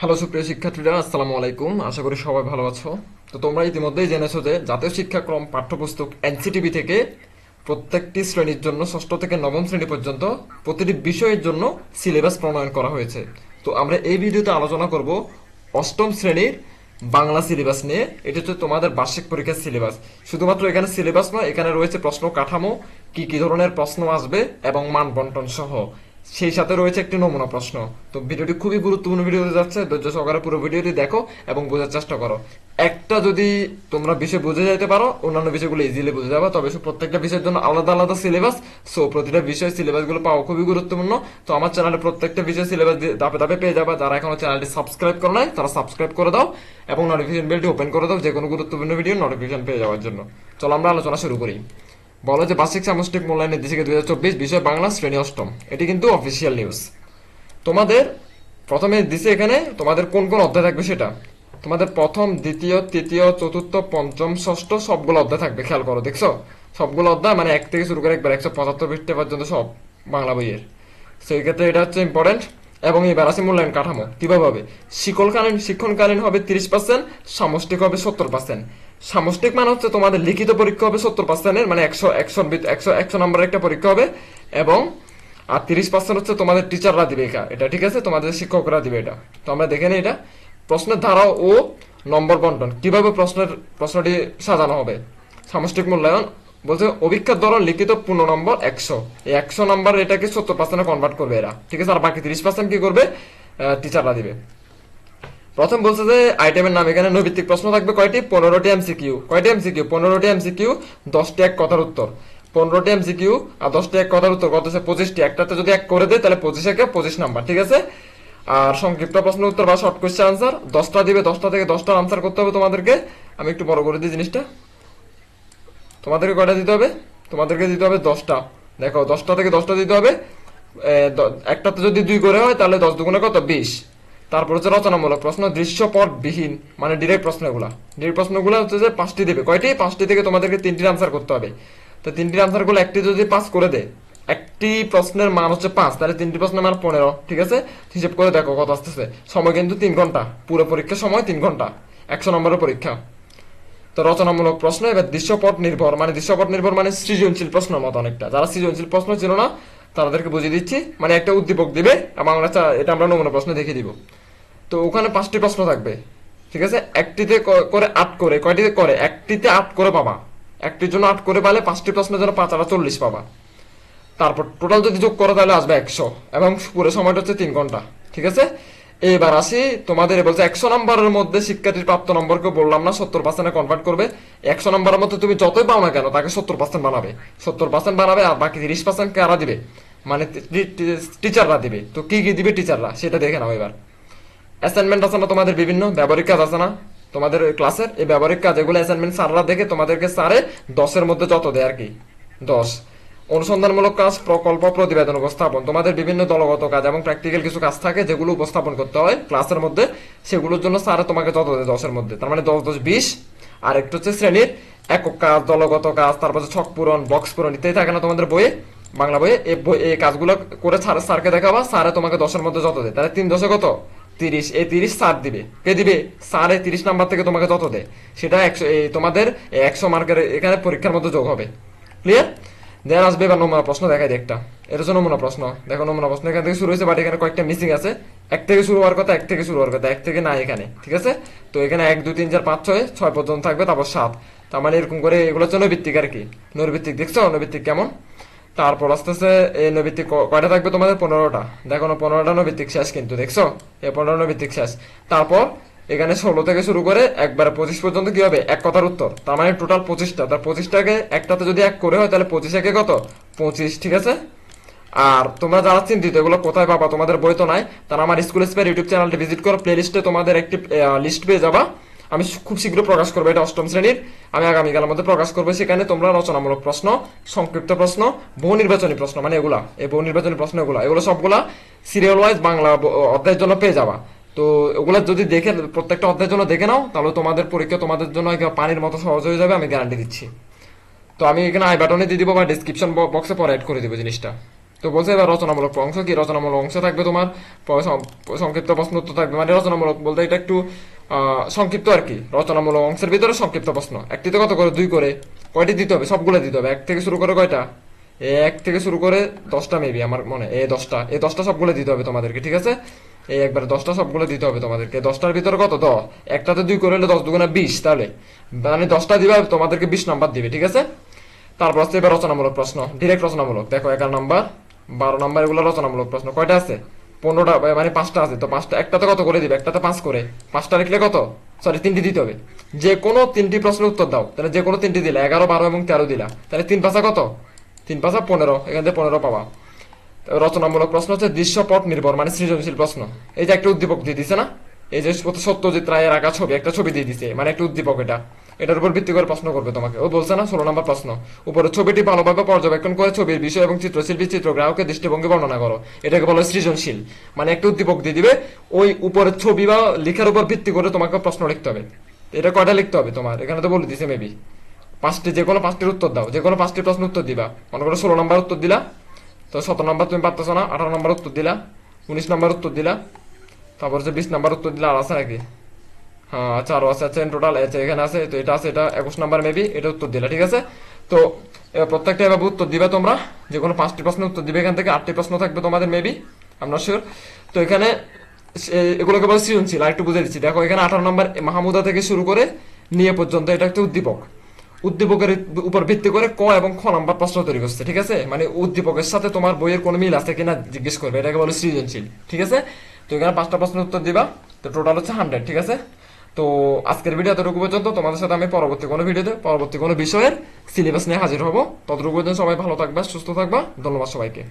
Hello সুপ্রিয় শিক্ষার্থীরা, আসসালামু আলাইকুম। আশা করি সবাই ভালো আছো। তো তোমরা ইতিমধ্যেই জেনেছো যে জাতীয় শিক্ষাক্রম পাঠ্যপুস্তক এনসিটিভি থেকে প্রত্যেকটি শ্রেণির জন্য, ষষ্ঠ থেকে নবম শ্রেণি পর্যন্ত প্রতিটি বিষয়ের জন্য সিলেবাস প্রণয়ন করা হয়েছে। তো আমরা এই ভিডিওতে আলোচনা করব অষ্টম শ্রেণির বাংলা সিলেবাস নিয়ে। এটা হচ্ছে তোমাদের বার্ষিক পরীক্ষার সিলেবাস। শুধুমাত্র এখানে সিলেবাস নয়, এখানে রয়েছে প্রশ্ন কাঠামো, কি কি ধরনের প্রশ্ন আসবে এবং মান বন্টন সহ। সেই সাথে রয়েছে একটি নমুনা প্রশ্ন। তো ভিডিওটি খুবই গুরুত্বপূর্ণ ভিডিও হতে যাচ্ছে, ধৈর্য সহকারে পুরো ভিডিওটি দেখো এবং বোঝার চেষ্টা করো। একটা যদি তোমরা বিষয় বুঝে যেতে পারো, অন্যান্য বিষয়গুলো ইজিলি বুঝে যাবে, তবে প্রত্যেকটা বিষয়ের জন্য আলাদা আলাদা সিলেবাস সো প্রতিটা বিষয় সিলেবাসগুলো পাওয়া খুবই গুরুত্বপূর্ণ। তো আমার চ্যানেলে প্রত্যেকটা বিষয় সিলেবাস ধাপে দাপে পেয়ে যাবে, যারা এখনও চ্যানেলটি সাবস্ক্রাইব করে নাই, তারা সাবস্ক্রাইব করে দাও এবং নোটিফিকেশন বেলটি ওপেন করে দাও যে কোনো গুরুত্বপূর্ণ ভিডিও নোটিফিকেশন পেয়ে যাওয়ার জন্য। চলো আমরা আলোচনা শুরু করি। বলো যে বার্ষিক সামষ্টিক মূল্যায়ন নির্দেশিকা দুই হাজার চব্বিশ বিষয় বাংলা শ্রেণি অষ্টম। এটি কিন্তু অফিসিয়াল নিউজ তোমাদের প্রথমে দিছে এখানে, তোমাদের কোন কোন অধ্যায় থাকবে সেটা? তোমাদের প্রথম, দ্বিতীয়, তৃতীয়, চতুর্থ, পঞ্চম, ষষ্ঠ, সবগুলো অধ্যায় থাকবে, খেয়াল করো, দেখছ? সবগুলো অধ্যায় মানে এক থেকে শুরু করে একবার একশো পঁচাত্তর পৃষ্ঠে পর্যন্ত সব বাংলা বইয়ের। সেই ক্ষেত্রে এটা হচ্ছে ইম্পর্টেন্ট এবং এবার আছে মূল্যায়ন কাঠামো। কীভাবে হবে? শিকলকালীন, শিক্ষণকালীন হবে তিরিশ পার্সেন্ট সামষ্টিক হবে সত্তর পার্সেন্ট সামষ্টিক মানে হচ্ছে তোমাদের লিখিত পরীক্ষা হবে সত্তর পার্সেন্টের মানে একশো একশো একশো একশো নম্বরের একটা পরীক্ষা হবে। এবং আর তিরিশ পার্সেন্ট হচ্ছে তোমাদের টিচাররা দিবে এটা। এটা ঠিক আছে? তোমাদের শিক্ষকরা দিবে এটা। তো আমরা দেখে নিই এটা। প্রশ্নের ধারা ও নম্বর বন্টন। কীভাবে প্রশ্নের, প্রশ্নটি সাজানো হবে? সামষ্টিক মূল্যায়ন বলছে অভিক্ষার ধরন লিখিত পূর্ণ নম্বর একশো। এই একশো নম্বর এটাকে সত্তর পার্সেন্টে কনভার্ট করবে এরা। ঠিক আছে? আর বাকি তিরিশ পার্সেন্ট কি করবে? টিচাররা দিবে। প্রথম বলছে যে আইটেমের নাম এখানে নৈভিত্তিক প্রশ্ন থাকবে কয়টি? পনেরোটি এমসিকিউ কয়টি এমসিকিউ পনেরোটি এমসিকিউ দশটি এক কথার উত্তর। পনেরোটি এমসিকিউ আর দশটি এক কথার উত্তর, কত হচ্ছে? পঁচিশটি। একটাতে যদি এক করে দেয়, তাহলে পঁচিশে একে পঁচিশ নাম্বার, ঠিক আছে? আর সংক্ষিপ্ত প্রশ্ন উত্তর বা শর্ট কোয়েশ্চেন আনসার দশটা দিবে, দশটা থেকে দশটা আনসার করতে হবে তোমাদেরকে। আমি একটু বড় করে দিই জিনিসটা। তোমাদেরকে কয়টা দিতে হবে? তোমাদেরকে দিতে হবে দশটা। দেখো, দশটা থেকে দশটা দিতে হবে। একটাতে যদি দুই করে হয়, তাহলে দশ দুগুণে কত? বিশ। তারপর হচ্ছে রচনামূলক প্রশ্ন দৃশ্যপট বিহীন মানে ডিরেক্ট প্রশ্নগুলা। ডিরেক্ট প্রশ্নগুলো হচ্ছে যে পাঁচটি দেবে। কয়টি? পাঁচটি থেকে তোমাদেরকে তিনটির আনসার করতে হবে। তো তিনটির আনসারগুলো একটি যদি পাস করে দেয়, একটি প্রশ্নের মান হচ্ছে পাঁচ, তাহলে তিনটি প্রশ্নের মান পনেরো, ঠিক আছে? হিসেব করে দেখো কত আসতেছে। সময় কিন্তু তিন ঘণ্টা। পুরো পরীক্ষার সময় তিন ঘণ্টা। একশো নম্বরের পরীক্ষা। তো রচনামূলক প্রশ্ন, এবার দৃশ্যপট নির্ভর মানে দৃশ্যপট নির্ভর মানে সৃজনশীল প্রশ্ন মতো অনেকটা। যারা সৃজনশীল প্রশ্ন ছিল না তাদেরকে বুঝিয়ে দিচ্ছি। মানে একটা উদ্দীপক দিবে এবং আমরা এটা আমরা নমুনা প্রশ্ন দেখিয়ে দিব। তো ওখানে পাঁচটি প্রশ্ন থাকবে, ঠিক আছে? একটিতে করে আট করে, কয়টিতে করে? একটিতে আট করে পাবা। একটির জন্য আট করে পালে পাঁচটি প্রশ্নের জন্য পাঁচ আটা চল্লিশ পাবা। তারপর টোটাল যদি যোগ করো তাহলে আসবে একশো, এবং পুরো সময়টা হচ্ছে তিন ঘণ্টা, ঠিক আছে? এবার আসি, তোমাদের বলছে একশো নম্বরের মধ্যে শিক্ষার্থীর প্রাপ্ত নম্বরকে বললাম না, সত্তর পার্সেন্টে কনভার্ট করবে। একশো নম্বরের মধ্যে তুমি যতই পাও না কেন, তাকে সত্তর পার্সেন্ট বানাবে। সত্তর পার্সেন্ট বানাবে আর বাকি তিরিশ পার্সেন্ট কারা দিবে? মানে টিচাররা দিবে। তো কি কি দিবে টিচাররা সেটা দেখে নাও এবার। অ্যাসাইনমেন্ট আছে না তোমাদের বিভিন্ন, ব্যবহারিক কাজ আছে না? তোমাদের ক্লাসের এই ব্যবহারিক কাজ, এগুলো অ্যাসাইনমেন্ট স্যাররা দেখে তোমাদেরকে স্যারে দশের মধ্যে যত দেয় আর কি। দশ। অনুসন্ধানমূলক কাজ, প্রকল্প, প্রতিবেদন উপস্থাপন। তোমাদের বিভিন্ন দলগত কাজ এবং প্র্যাকটিক্যাল কিছু কাজ থাকে যেগুলো উপস্থাপন করতে হয় ক্লাসের মধ্যে। সেগুলোর জন্য স্যারে তোমাকে যত দেয় দশের মধ্যে। তার মানে দশ দশ, বিশ। আর একটু হচ্ছে শ্রেণির একক কাজ, দলগত কাজ, তারপর ছক পূরণ বক্স পূরণ ইত্যাদি থাকে না তোমাদের বইয়ে, বাংলা বইয়ে। এই বই- এই কাজগুলো করে স্যার স্যারকে দেখাবা স্যারে তোমাকে দশের মধ্যে যত দেয়। তাহলে তিন দশে কত? তিরিশ। এই তিরিশ স্যার দিবে। কে দিবে? স্যার এই তিরিশ নাম্বার থেকে তোমাকে যত দেয়। সেটা একশো এই তোমাদের একশো মার্কের এখানে পরীক্ষার মধ্যে যোগ হবে। ক্লিয়ার দেন আসবে এবার নমুনা প্রশ্ন, দেখাই একটা। এটা হচ্ছে নমুনা প্রশ্ন, দেখো নমুনা প্রশ্ন। এখান থেকে শুরু হয়েছে বাট এখানে কয়েকটা মিসিং আছে। এক থেকে শুরু হওয়ার কথা, এক থেকে শুরু হওয়ার কথা, এক থেকে না এখানে, ঠিক আছে? তো এখানে এক, দুই, তিন, চার, পাঁচ, ছয় ছয় পর্যন্ত থাকবে, তারপর সাত। তার মানে এরকম করে এগুলো হচ্ছে নৈভিত্তিক আর কি। নৈভিত্তিক দেখছ? নৈভিত্তিক কেমন? তারপর আস্তে আস্তে এই নৈভিত্তিক কয়টা থাকবে তোমাদের? পনেরোটা। দেখো পনেরোটা নৈভিত্তিক শেষ কিন্তু, দেখছ? এই পনেরো নৈভিত্তিক শেষ। তারপর এখানে ষোলো থেকে শুরু করে একবারে পঁচিশ পর্যন্ত কি হবে? এক কথার উত্তর। তার মানে টোটাল পঁচিশটা। তার পঁচিশটাকে একটাতে যদি এক করে হয়, তাহলে পঁচিশ একে কত? পঁচিশ, ঠিক আছে? আর তোমরা যারা চিন্তিত, এগুলো কোথায় পাবা তোমাদের বই তো নাই, তারা আমার স্কুল স্পেয়ার ইউটিউব চ্যানেলটি ভিজিট করো প্লে লিস্টে তোমাদের একটি লিস্ট পেয়ে যাবা। আমি খুব শীঘ্র প্রকাশ করব, এটা অষ্টম শ্রেণির। আমি আগামীকালের মধ্যে প্রকাশ করব, সেখানে তোমরা রচনামূলক প্রশ্ন, সংক্ষিপ্ত প্রশ্ন, বহু নির্বাচনী প্রশ্ন মানে এগুলা, এই বহু নির্বাচনী প্রশ্ন এগুলা, এগুলো সবগুলা সিরিয়াল ওয়াইজ বাংলা অধ্যায়ের জন্য পেয়ে যাবা। তো ওগুলা যদি দেখে প্রত্যেকটা অধ্যায়ের জন্য দেখে নাও, তাহলে তোমাদের পরীক্ষা তোমাদের জন্য পানির মতো সহজ হয়ে যাবে, আমি গ্যারান্টি দিচ্ছি। তো আমি এখানে আই বাটনে দিয়ে দিব বা ডিসক্রিপশন বক্সে পরে অ্যাড করে দিব জিনিসটা। তো বলছে এবার রচনামূলক অংশ কি? রচনামূলক অংশ থাকবে তোমার সংক্ষিপ্ত প্রশ্ন উত্তর থাকবে। মানে রচনামূলক বলতে এটা একটু সংক্ষিপ্ত আর কি। রচনামূলক অংশের ভিতরে সংক্ষিপ্ত প্রশ্ন। একটিতে কত করে? দুই করে। কয়টি দিতে হবে? সবগুলো দিতে হবে। এক থেকে শুরু করে কয়টা? এক থেকে শুরু করে দশটা মেবি আমার মনে এ দশটা এ দশটা সবগুলো দিতে হবে তোমাদেরকে, ঠিক আছে? এই একবার দশটা সবগুলো দিতে হবে তোমাদেরকে। দশটার ভিতরে কত? দশ। একটাতে দুই করে হলে দশ দুগুণা বিশ, তাহলে। মানে দশটা দিবে, তোমাদেরকে বিশ নাম্বার দিবে, ঠিক আছে? তারপর হচ্ছে এবার রচনামূলক প্রশ্ন ডিরেক্ট রচনামূলক। দেখো, এগারো নাম্বার, বারো নাম্বার এগুলো রচনামূলক প্রশ্ন। কয়টা আছে? পনেরোটা মানে পাঁচটা আছে, তো পাঁচটা, একটাতে কত করে দিবে? একটাতে পাঁচ করে। পাঁচটা লিখলে কত? সরি তিনটি দিতে হবে। যে কোনো তিনটি প্রশ্নের উত্তর দাও। তাহলে যে কোনো তিনটি দিলা, এগারো, বারো এবং তেরো দিলা। তাহলে তিন পাঁচা কত? তিন পাঁচা পনেরো, এখান থেকে পনেরো তো রচনামূলক প্রশ্ন হচ্ছে দৃশ্যপট নির্ভর মানে সৃজনশীল প্রশ্ন। এই যে একটা উদ্দীপক দিয়ে দিছে না? এই যে সত্যজিৎ রায়ের আঁকা ছবি, একটা ছবি দিয়ে দিছে মানে একটা উদ্দীপক এটা। এটার উপর ভিত্তি করে প্রশ্ন করবে তোমাকে। ও বলছে না, ষোলো নম্বর প্রশ্ন। উপরে, ছবিটি ভালোভাবে পর্যবেক্ষণ করে ছবির বিষয় এবং চিত্রশিল্পী চিত্রগ্রাহকের দৃষ্টিভঙ্গি বর্ণনা করো। এটাকে বলা সৃজনশীল। মানে একটা উদ্দীপক দিয়ে দিবে, ওই উপরের ছবি বা লেখার উপর ভিত্তি করে তোমাকে প্রশ্ন লিখতে হবে। এটা কয়টা লিখতে হবে তোমার? এখানে তো বলে দিছে মেবি পাঁচটি, যে কোনো পাঁচটির উত্তর দাও, যে কোনো পাঁচটি প্রশ্ন উত্তর দিবা। মনে করো ষোলো নম্বর উত্তর দিলা, তো সতেরো নম্বর তুমি পারতেছো না, আঠারো নম্বর উত্তর দিলা, উনিশ নম্বর উত্তর দিলা, তারপর হচ্ছে বিশ নম্বর উত্তর দিলা, আর আছে নাকি? হ্যাঁ আচ্ছা আরও আছে আচ্ছা টোটাল আছে এখানে আছে, তো এটা আছে, এটা একুশ নম্বর মেবি এটা উত্তর দিলা, ঠিক আছে? তো এবার প্রত্যেকটা এভাবে উত্তর দিবে তোমরা, যে কোনো পাঁচটি প্রশ্নের উত্তর দিবে এখান থেকে, আটটি প্রশ্ন থাকবে তোমাদের মেবি আমরা শিওর তো এখানে এগুলোকে বলে সৃজনশীল আর একটু বুঝে দিচ্ছি। দেখো, এখানে আঠারো নম্বর মাহমুদা থেকে শুরু করে নিয়ে পর্যন্ত এটা একটা উদ্দীপক। উদ্দীপকের উপর ভিত্তি করে ক এবং খ নাম্বার প্রশ্ন তৈরি করছে, ঠিক আছে? মানে উদ্দীপকের সাথে তোমার বইয়ের কোনো মিল আছে কিনা জিজ্ঞেস করবে, এটাকে বলে সৃজনশীল, ঠিক আছে? তো এখানে পাঁচটা প্রশ্নের উত্তর দিবা, তো টোটাল হচ্ছে হান্ড্রেড ঠিক আছে? তো আজকের ভিডিও এতটুকু পর্যন্ত, তোমাদের সাথে আমি পরবর্তী কোনো ভিডিওতে পরবর্তী কোনো বিষয়ের সিলেবাস নিয়ে হাজির হব। ততটুকু পর্যন্ত সবাই ভালো থাকবা, সুস্থ থাকবা, ধন্যবাদ সবাইকে।